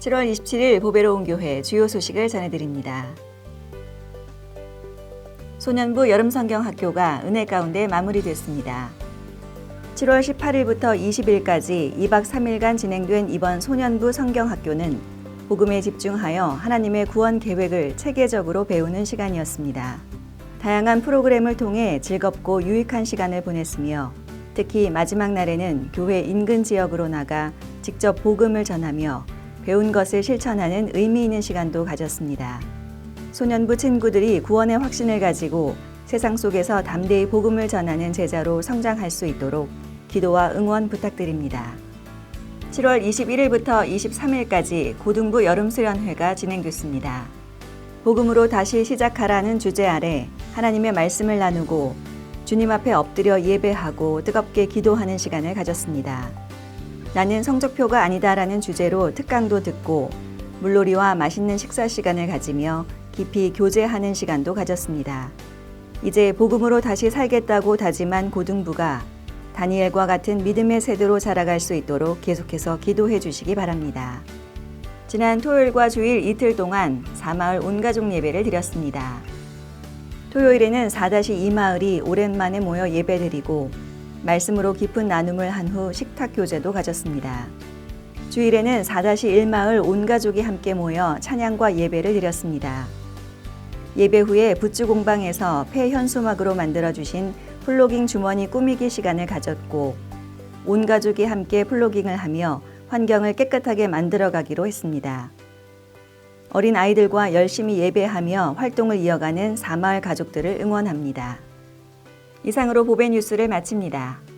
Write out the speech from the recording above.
7월 27일 보배로운 교회 주요 소식을 전해드립니다. 소년부 여름성경학교가 은혜 가운데 마무리됐습니다. 7월 18일부터 20일까지 2박 3일간 진행된 이번 소년부 성경학교는 복음에 집중하여 하나님의 구원 계획을 체계적으로 배우는 시간이었습니다. 다양한 프로그램을 통해 즐겁고 유익한 시간을 보냈으며 특히 마지막 날에는 교회 인근 지역으로 나가 직접 복음을 전하며 배운 것을 실천하는 의미 있는 시간도 가졌습니다. 소년부 친구들이 구원의 확신을 가지고 세상 속에서 담대히 복음을 전하는 제자로 성장할 수 있도록 기도와 응원 부탁드립니다. 7월 21일부터 23일까지 고등부 여름 수련회가 진행됐습니다. 복음으로 다시 시작하라는 주제 아래 하나님의 말씀을 나누고 주님 앞에 엎드려 예배하고 뜨겁게 기도하는 시간을 가졌습니다. 나는 성적표가 아니다라는 주제로 특강도 듣고 물놀이와 맛있는 식사 시간을 가지며 깊이 교제하는 시간도 가졌습니다. 이제 복음으로 다시 살겠다고 다짐한 고등부가 다니엘과 같은 믿음의 세대로 자라갈 수 있도록 계속해서 기도해 주시기 바랍니다. 지난 토요일과 주일 이틀 동안 사마을 온가족 예배를 드렸습니다. 토요일에는 4-2 마을이 오랜만에 모여 예배드리고 말씀으로 깊은 나눔을 한 후 식탁 교제도 가졌습니다. 주일에는 4-1 마을 온 가족이 함께 모여 찬양과 예배를 드렸습니다. 예배 후에 붓주 공방에서 폐현수막으로 만들어 주신 플로깅 주머니 꾸미기 시간을 가졌고 온 가족이 함께 플로깅을 하며 환경을 깨끗하게 만들어 가기로 했습니다. 어린 아이들과 열심히 예배하며 활동을 이어가는 사마을 가족들을 응원합니다. 이상으로 보배 뉴스를 마칩니다.